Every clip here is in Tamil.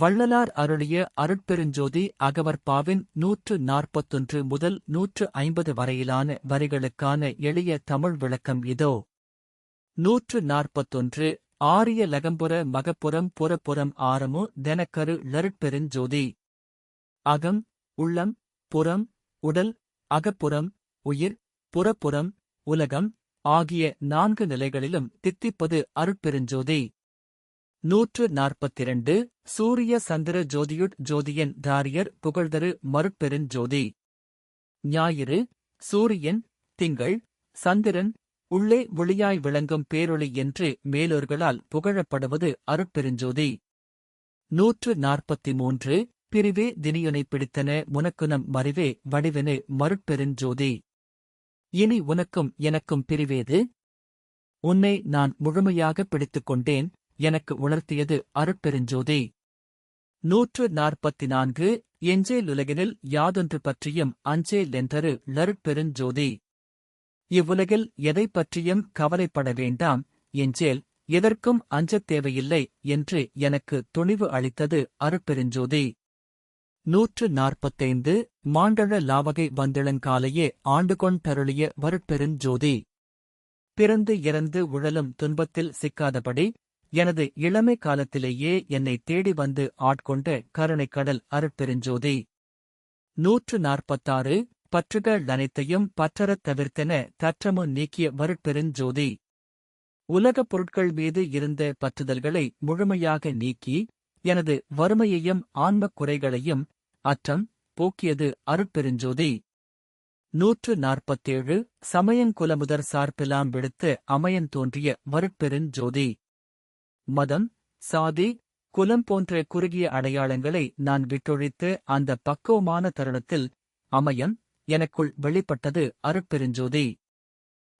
வள்ளலார் அருளிய அருட்பெருஞ்சோதி அகவற்பாவின் நூற்று நாற்பத்தொன்று முதல் நூற்று ஐம்பது வரையிலான வரிகளுக்கான எளிய தமிழ் விளக்கம் இதோ. நூற்று நாற்பத்தொன்று ஆரிய லகம்புர மகப்புறம் புறப்புறம் ஆரமு தெனக்கரு லருட்பெருஞ்சோதி. அகம் உள்ளம் புறம் உடல் அகப்புறம் உயிர் புறப்புறம் உலகம் ஆகிய நான்கு நிலைகளிலும் தித்திப்பது அருட்பெருஞ்சோதி. நூற்று நாற்பத்திரண்டு சூரிய சந்திர ஜோதியுட் ஜோதியன் தாரியர் புகழ்தரு மருட்பெருஞ்சோதி ஞாயிறு சூரியன் திங்கள் சந்திரன் உள்ளே ஒளியாய் விளங்கும் பேரொளி என்று மேலோர்களால் புகழப்படுவது அருட்பெருஞ்சோதி நூற்று நாற்பத்தி மூன்று பிரிவே தினியுனை பிடித்தன உனக்குனம் மறிவே வடிவெனு மருட்பெருஞ்சோதி இனி உனக்கும் எனக்கும் பிரிவேது? உன்னை நான் முழுமையாக பிடித்துக் கொண்டேன் எனக்கு உணர்த்தியது அருட்பெருஞ்சோதி. நூற்று நாற்பத்தி நான்கு எஞ்சேலுலகினில் யாதொன்று பற்றியும் அஞ்சேலென்றரு லருட்பெருஞ்சோதி. இவ்வுலகில் எதைப் பற்றியும் கவலைப்பட வேண்டாம் எஞ்சேல் எதற்கும் அஞ்சத் தேவையில்லை என்று எனக்கு துணிவு அளித்தது அருட்பெருஞ்சோதி. நூற்று நாற்பத்தைந்து மாண்டழ லாவகை வந்திளங்காலையே ஆண்டுகொண்டருளிய வருட்பெருஞ்சோதி. பிறந்து இறந்து உழலும் துன்பத்தில் சிக்காதபடி எனது இளமை காலத்திலேயே என்னை தேடி வந்து ஆட்கொண்ட கருணைக்கடல் அருட்பெருஞ்சோதி. நூற்று நாற்பத்தாறு பற்றுகள் அனைத்தையும் பற்றறத் தவிர்த்தென தற்றமு நீக்கிய வருட்பெருஞ்சோதி. உலகப் பொருட்கள் மீது இருந்த பற்றுதல்களை முழுமையாக நீக்கி எனது வறுமையையும் ஆன்மக் குறைகளையும் அற்றம் போக்கியது அருட்பெருஞ்சோதி. நூற்று நாற்பத்தேழு சமயங்குலமுதர் சார்பிலாம் விடுத்து அமையன் தோன்றிய வருட்பெருஞ்சோதி. மதம் சாதி குலம் போன்ற குறுகிய அடையாளங்களை நான் விட்டொழித்து அந்த பக்குவமான தருணத்தில் அமயம் எனக்குள் வெளிப்பட்டது அருட்பெருஞ்சோதி.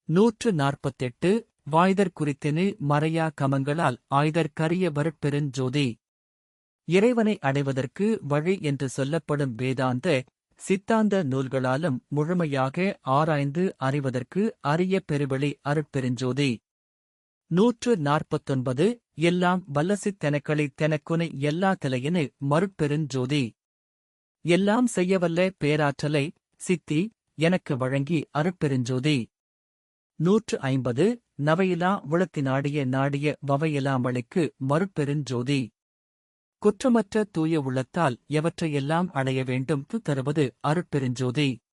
நூற்று நாற்பத்தெட்டு வாய்தர் குறித்தெனு மறையா கமங்களால் ஆய்தர் கரிய வருட்பெருஞ்சோதி. இறைவனை அடைவதற்கு வழி என்று சொல்லப்படும் வேதாந்த சித்தாந்த நூல்களாலும் முழுமையாக ஆராய்ந்து அறிவதற்கு அரிய பெருவெளி அருட்பெருஞ்சோதி. நூற்று நாற்பத்தொன்பது எல்லாம் வல்லசித் தெனக்களி தெனக்குனை எல்லா தலையினு மருட்பெருஞ்சோதி எல்லாம் செய்யவல்ல பேராற்றலை சித்தி எனக்கு வழங்கி அருட்பெருஞ்சோதி நூற்று ஐம்பது நவையிலா உளத்தினாடிய நாடிய நாடிய வவையிலாமளிக்கு மருட்பெருஞ்சோதி குற்றமற்ற தூய உள்ளத்தால் எவற்றையெல்லாம் அடைய வேண்டும் தருவது அருட்பெருஞ்சோதி